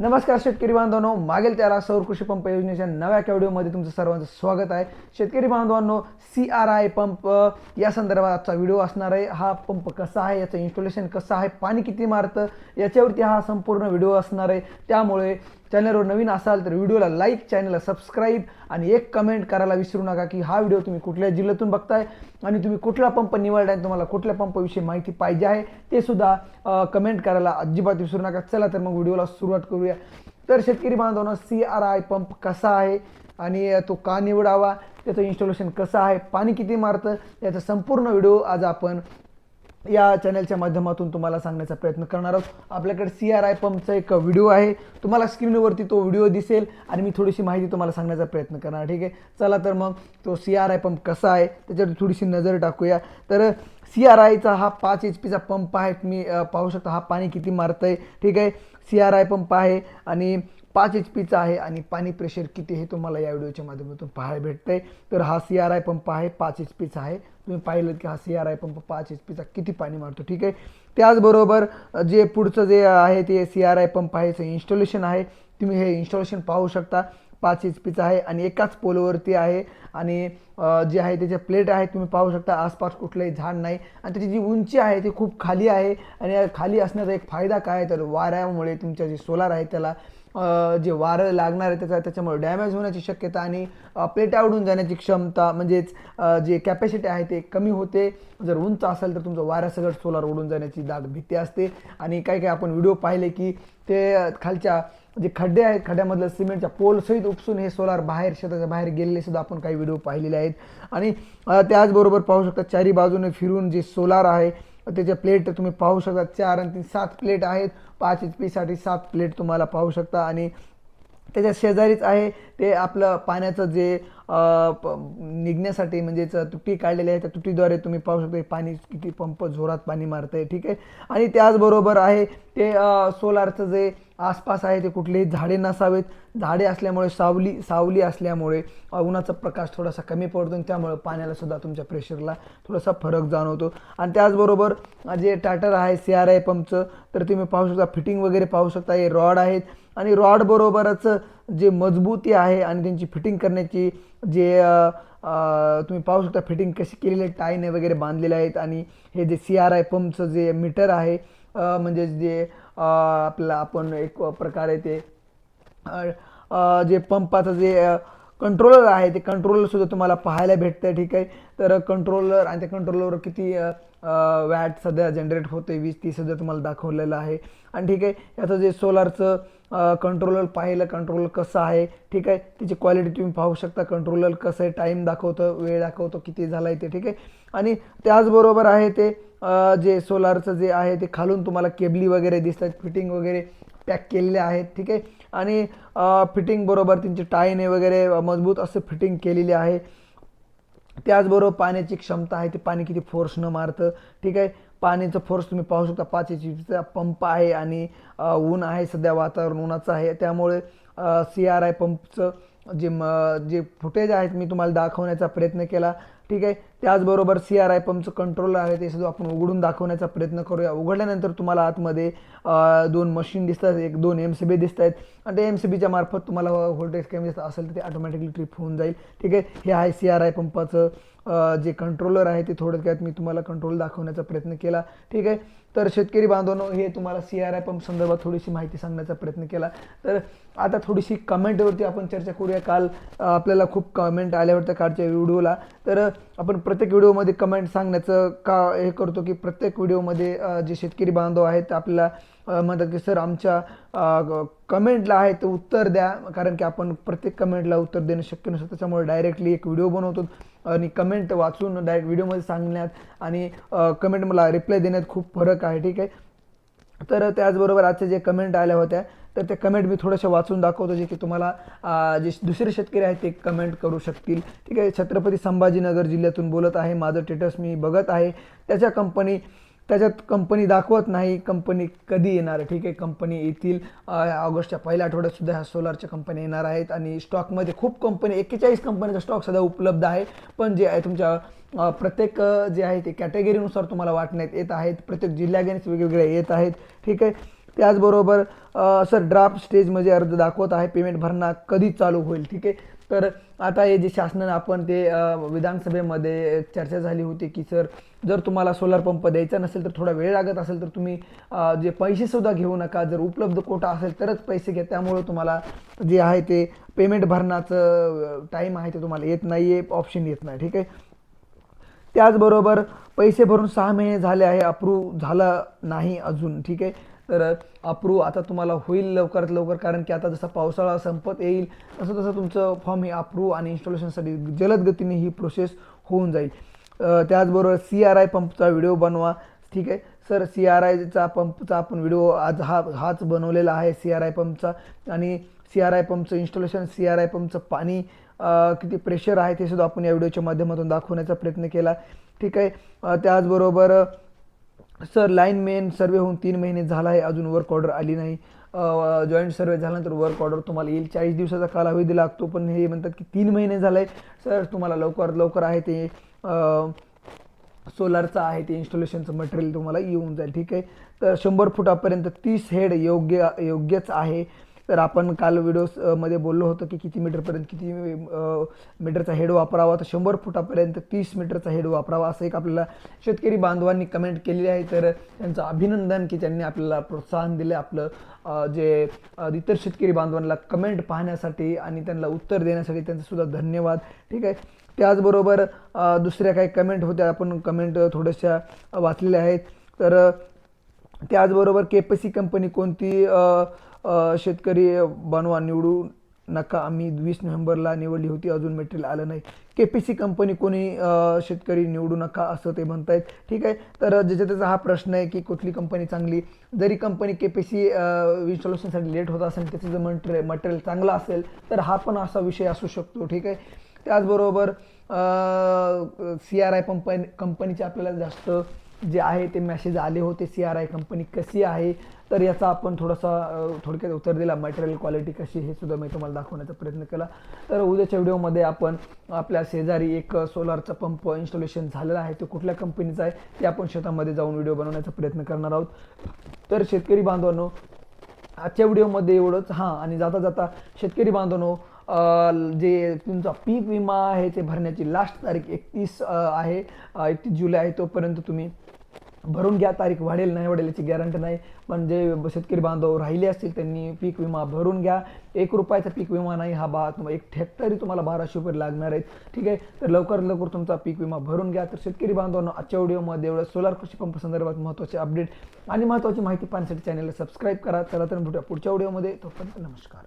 नमस्कार शेतकरी बांधवांनो. मागील त्याला सौर कृषी पंप योजनेच्या नव्या व्हिडिओमध्ये तुमचं सर्वांचं स्वागत आहे. शेतकरी बांधवांनो सी आर आय पंप या संदर्भात आजचा व्हिडिओ असणार आहे. हा पंप कसा आहे याचं इन्स्टॉलेशन कसं आहे पाणी किती मारतं याच्यावरती हा संपूर्ण व्हिडिओ असणार आहे. त्यामुळे चॅनलवर नवीन असाल तर व्हिडिओला लाईक चॅनलला सबस्क्राईब आणि एक कमेंट करायला विसरू नका की हा व्हिडिओ तुम्ही कुठल्या जिल्ह्यातून बघताय आणि तुम्ही कुठला पंप निवडलाय आणि तुम्हाला कुठल्या पंपविषयी माहिती पाहिजे आहे ते सुद्धा कमेंट करायला अजिबात विसरू नका. चला तर मग व्हिडिओला सुरुवात करूया. तर शेतकरी बांधवांना सी आर आय पंप कसा आहे आणि तो का निवडावा त्याचं इन्स्टॉलेशन कसं आहे पाणी किती मारतं याचा संपूर्ण व्हिडिओ आज आपण या चॅनलच्या माध्यमातून तुम्हाला सांगण्याचा प्रयत्न करणार आहोत. आपल्याकडे सी आर आय पंपचा एक व्हिडिओ आहे. तुम्हाला स्क्रीनवरती तो व्हिडिओ दिसेल आणि मी थोडीशी माहिती तुम्हाला सांगण्याचा प्रयत्न करणार. ठीक आहे? चला तर मग तो सी आर आय पंप कसा आहे त्याच्यावर थोडीशी नजर टाकूया. तर सी आर आयचा हा पाच एच पीचा पंप आहे. तुम्ही पाहू शकता हा पाणी किती मारतंय. ठीक आहे? सी आर आय पंप आहे आणि पाच एच पीचा आहे आणि पाणी प्रेशर किती हे तुम्हाला या व्हिडिओच्या माध्यमातून पाहायला भेटतं आहे तर हा सी आर आय पंप आहे पाच एच पीचा आहे. तुम्ही पाहिलं की हा सी आर आय पंप पाच एच पीचा किती पाणी मारतो ठीक आहे? त्याचबरोबर जे पुढचं जे आहे ते सी आर आय पंप आहे ते इन्स्टॉलेशन आहे. तुम्ही हे इन्स्टॉलेशन पाहू शकता. पाच एच पीचा आहे आणि एकाच पोलवरती आहे. आणि जे आहे त्याचे प्लेट आहे तुम्ही पाहू शकता आसपास कुठलंही झाड नाही. आणि त्याची जी उंची आहे ती खूप खाली आहे. आणि खाली असण्याचा एक फायदा काय तर वाऱ्यामुळे तुमच्या जे सोलार आहे त्याला जे वारं लागणार आहे त्याचा त्याच्यामुळे डॅमेज होण्याची शक्यता आणि अ, प्लेटा उडून जाण्याची क्षमता म्हणजेच जे कॅपॅसिटी आहे ते कमी होते. जर उंच असेल तर तुमचं वाऱ्यासकट सोलार उडून जाण्याची दाट भीती असते. आणि काही काही आपण व्हिडिओ पाहिले की ते खालच्या जे खड्डे आहेत खड्ड्यामधलं सिमेंटच्या पोलसहित उपसून हे सोलार बाहेर शेताच्या बाहेर गेलेले सुद्धा आपण काही व्हिडिओ पाहिलेले आहेत. आणि त्याचबरोबर पाहू शकता चारी बाजूने फिरून जे सोलार आहे त्याच्या प्लेट तुम्ही पाहू शकता. चार आणि तीन सात प्लेट आहेत. पाच एच पीसाठी सात प्लेट तुम्हाला पाहू शकता. आणि त्याच्या शेजारीच आहे ते आपलं पाण्याचं जे प- निघण्यासाठी म्हणजेच तुटी काढलेली आहे त्या तुटीद्वारे तुम्ही पाहू शकता पाणी किती पंप जोरात पाणी मारतंय. ठीक आहे? आणि त्याचबरोबर आहे ते सोलारचं जे आसपास आहे ते कुठलेही झाडे नसावेत. झाडे असल्यामुळे सावली सावली असल्यामुळे उन्हाचा प्रकाश थोडासा कमी पडतो आणि त्यामुळे पाण्याला सुद्धा तुमच्या प्रेशरला थोडासा फरक जाणवतो. आणि त्याचबरोबर जे टाटर आहे सी आर आय पंपचं तर तुम्ही पाहू शकता फिटिंग वगैरे पाहू शकता हे रॉड आहेत. आणि रॉड बरोबरच जे मजबूती आहे आणि त्यांची फिटिंग करण्याची जे तुम्ही पाहू शकता फिटिंग कशी केलेली आहे टायने वगैरे बांधलेले आहेत. आणि हे जे सी आर आय पंपचं जे मीटर आहे म्हणजे जे आपलं आपण एक प्रकारे ते जे पंपाचं जे कंट्रोलर आहे ते कंट्रोलर सुद्धा तुम्हाला पाहायला भेटतं ठीक आहे? तर कंट्रोलर आणि त्या कंट्रोलरवर किती वॅट सध्या जनरेट होते वीज ती सध्या तुम्हाला दाखवलेलं आहे. आणि ठीक आहे याचं जे सोलारचं कंट्रोलर पाहिलं कंट्रोलर कसं आहे ठीक आहे? त्याची क्वालिटी तुम्ही पाहू शकता कंट्रोलर कसं आहे टाईम दाखवतं वेळ दाखवतो किती झाला आहे ते ठीक आहे? आणि त्याचबरोबर आहे ते जे सोलारचं जे आहे ते खालून तुम्हाला केबली वगैरे दिसतात फिटिंग वगैरे पॅक केलेले आहेत ठीक आहे? आणि फिटिंग बरोबर त्यांची टायने वगैरे मजबूत असं फिटिंग केलेली आहे. त्याचबरोबर पाण्याची क्षमता आहे ते पाणी किती फोर्सनं मारतं ठीक आहे? पाण्याचं फोर्स तुम्ही पाहू शकता पाच एच पीचा पंप आहे आणि ऊन आहे सध्या वातावरण उन्हाचं आहे. त्यामुळे सी आर आय पंपचं जे म जे फुटेज आहेत मी तुम्हाला दाखवण्याचा प्रयत्न केला. ठीक आहे. त्याचबरोबर सी आर आय पंपचं कंट्रोलर आहे ते सुद्धा आपण उघडून दाखवण्याचा प्रयत्न करूया. उघडल्यानंतर तुम्हाला आतमध्ये दोन मशीन दिसतात एक दोन एम सी बी दिसत आहेत आणि त्या एम सी बीच्या मार्फत तुम्हाला व्होल्टेज कमी दिसत असेल तर ते ऑटोमॅटिकली ट्रिप होऊन जाईल. ठीक आहे. हे आहे सी आर आय पंपाचं जे कंट्रोलर आहे ते थोडक्यात मी तुम्हाला कंट्रोल दाखवण्याचा प्रयत्न केला. ठीक आहे. तर शेतकरी बांधवांनो हे तुम्हाला सी आर आय पंप संदर्भात थोडीशी माहिती सांगण्याचा प्रयत्न केला. तर आता थोडीशी कमेंटवरती आपण चर्चा करूया. काल आपल्याला खूप कमेंट आल्या होत्या कालच्या व्हिडिओला. तर आपण प्रत्येक व्हिडिओमध्ये कमेंट सांगण्याचं का हे करतो की प्रत्येक व्हिडिओमध्ये जे शेतकरी बांधव आहेत ते आपल्याला म्हणतात की सर आमच्या कमेंटला आहे ते उत्तर द्या. कारण की आपण प्रत्येक कमेंटला उत्तर देणं शक्य नसतं. त्याच्यामुळे डायरेक्टली एक व्हिडिओ बनवतो आणि कमेंट वाचून डायरेक्ट व्हिडिओमध्ये सांगण्यात आणि कमेंट मला रिप्लाय देण्यात खूप फरक आहे. ठीक आहे? तर त्याचबरोबर आजच्या जे कमेंट आल्या होत्या तर त्या कमेंट मी थोड्याशा वाचून दाखवतो जे की तुम्हाला जे दुसरे शेतकरी आहेत ते कमेंट करू शकतील. ठीक आहे छत्रपती संभाजीनगर जिल्ह्यातून बोलत आहे माझं स्टेटस मी बघत आहे. त्याच्या कंपनी त्याच्यात कंपनी दाखवत नाही कंपनी कधी येणार? आहे ठीक आहे कंपनी येतील. ऑगस्टच्या पहिल्या आठवड्यात सुद्धा ह्या सोलारच्या कंपन्या येणार आहेत आणि स्टॉकमध्ये खूप कंपनी एक्केचाळीस कंपनीचा स्टॉक सध्या उपलब्ध आहे. पण जे आहे तुमच्या प्रत्येक जे आहे ते कॅटेगरीनुसार तुम्हाला वाटण्यात येत आहेत. प्रत्येक जिल्ह्यागेनेच वेगवेगळे येत आहेत. ठीक आहे त्याचबरोबर सर ड्राफ्ट स्टेजमध्ये अर्ज दाखवत आहे पेमेंट भरणा कधी चालू होईल ठीक आहे? तर आता हे जे शासनानं आपण ते विधानसभेमध्ये चर्चा झाली होती की सर जर तुम्हाला सोलार पंप द्यायचा नसेल तर थोडा वेळ लागत असेल तर तुम्ही जे पैसेसुद्धा घेऊ नका. जर उपलब्ध कोटा असेल तरच पैसे घ्या. त्यामुळं तुम्हाला जे आहे ते पेमेंट भरण्याचं टाईम आहे ते तुम्हाला येत नाही आहे ऑप्शन येत नाही ठीक आहे? त्याचबरोबर पैसे भरून सहा महिने झाले आहे अप्रूव्ह झालं नाही अजून ठीक आहे? तर अप्रूव आता तुम्हाला होईल लवकरात लवकर कारण की आता जसा पावसाळा संपत येईल तसं तसं तुमचं फॉर्म हे अप्रूव्ह आणि इन्स्टॉलेशनसाठी जलद गतीने ही प्रोसेस होऊन जाईल. त्याचबरोबर सी आर आय पंपचा व्हिडिओ बनवा. ठीक आहे? सर सी आर आयचा पंपचा आपण व्हिडिओ आज हा हाच बनवलेला आहे सी आर आय पंपचा. आणि सी आर आय पंपचं इन्स्टॉलेशन सी आर आय पंपचं पाणी किती प्रेशर आहे ते सुद्धा आपण या व्हिडिओच्या माध्यमातून दाखवण्याचा प्रयत्न केला. ठीक आहे? त्याचबरोबर सर लाईन मेन सर्वे होऊन तीन महिने झाला आहे अजून वर्क ऑर्डर आली नाही. जॉईंट सर्वे झाल्यानंतर वर्क ऑर्डर तुम्हाला येईल. चाळीस दिवसाचा कालावधी लागतो पण हे म्हणतात की तीन महिने झालं आहे सर तुम्हाला लवकरात लवकर आहे ते सोलारचं आहे ते इन्स्टॉलेशनचं मटेरियल तुम्हाला येऊन जाईल ठीक आहे? तर शंभर फुटापर्यंत तीस हेड योग्य योग्यच आहे. तर आपण काल व्हिडिओमध्ये बोललो होतो की किती मीटरपर्यंत किती मीटरचा हेड वापरावा तर शंभर फुटापर्यंत तीस मीटरचा हेड वापरावा असं एक आपल्याला शेतकरी बांधवांनी कमेंट केलेली आहे. तर त्यांचं अभिनंदन की त्यांनी आपल्याला प्रोत्साहन दिलं आपलं जे इतर शेतकरी बांधवांना कमेंट पाहण्यासाठी आणि त्यांना उत्तर देण्यासाठी त्यांचं सुद्धा धन्यवाद. ठीक आहे? त्याचबरोबर दुसऱ्या काही कमेंट होत्या आपण कमेंट थोड्याशा वाचलेल्या आहेत. तर त्याचबरोबर केपसी कंपनी कोणती शेतकरी बनवा निवडू नका. आम्ही वीस नोव्हेंबरला निवडली होती अजून मटेरियल आलं नाही. के पी सी कंपनी कोणी शेतकरी निवडू नका असं ते म्हणतायत. ठीक आहे? तर ज्याच्या त्याचा हा प्रश्न आहे की कुठली कंपनी चांगली? जरी कंपनी के पी सी इन्स्टॉलेशनसाठी लेट होत असेल त्याचं जर मटेरियल मटेरियल चांगलं असेल तर हा पण असा विषय असू शकतो. ठीक आहे? त्याचबरोबर सी आर आय कंपनी कंपनीचे आपल्याला जास्त जे आहे ते मेसेज आले होते सी आर आय कंपनी कशी आहे? तर याचा आपण थोडासा थोडक्यात उत्तर दिला. मटेरियल क्वालिटी कशी हे सुद्धा मी तुम्हाला दाखवण्याचा प्रयत्न केला. तर उद्याच्या व्हिडिओमध्ये आपण आपल्या शेजारी एक सोलारचा पंप इन्स्टॉलेशन झालेला आहे. तो कुठल्या कंपनीचा आहे? ते आपण शेतामध्ये जाऊन व्हिडिओ बनवण्याचा प्रयत्न करणार आहोत. तर शेतकरी बांधवांनो आजच्या व्हिडिओमध्ये एवढंच. हां आणि जाता जाता शेतकरी बांधवांनो जे तुमचा पीक विमा आहे ते भरण्याची लास्ट तारीख एकतीस आहे. एकतीस जुलै आहे तोपर्यंत तुम्ही भरून घ्या तारीख वाढेल नाही वाढेल याची गॅरंटी नाही. पण जे शेतकरी बांधव राहिले असतील त्यांनी पीक विमा भरून घ्या. एक रुपयाचा पीक विमा नाही हा बा तुम्हाला एक हेक्टरी तुम्हाला बाराशे रुपये लागणार आहेत. ठीक आहे? तर लवकरात लवकर तुमचा पीक विमा भरून घ्या. तर शेतकरी बांधवांना आजच्या व्हिडिओमध्ये एवढं. सोलार कृषी पंप संदर्भात महत्त्वाचे अपडेट आणि महत्त्वाची माहिती पाहण्यासाठी चॅनलला सबस्क्राईब करा. चला तर भेटूया पुढच्या व्हिडिओमध्ये. तोपर्यंत नमस्कार.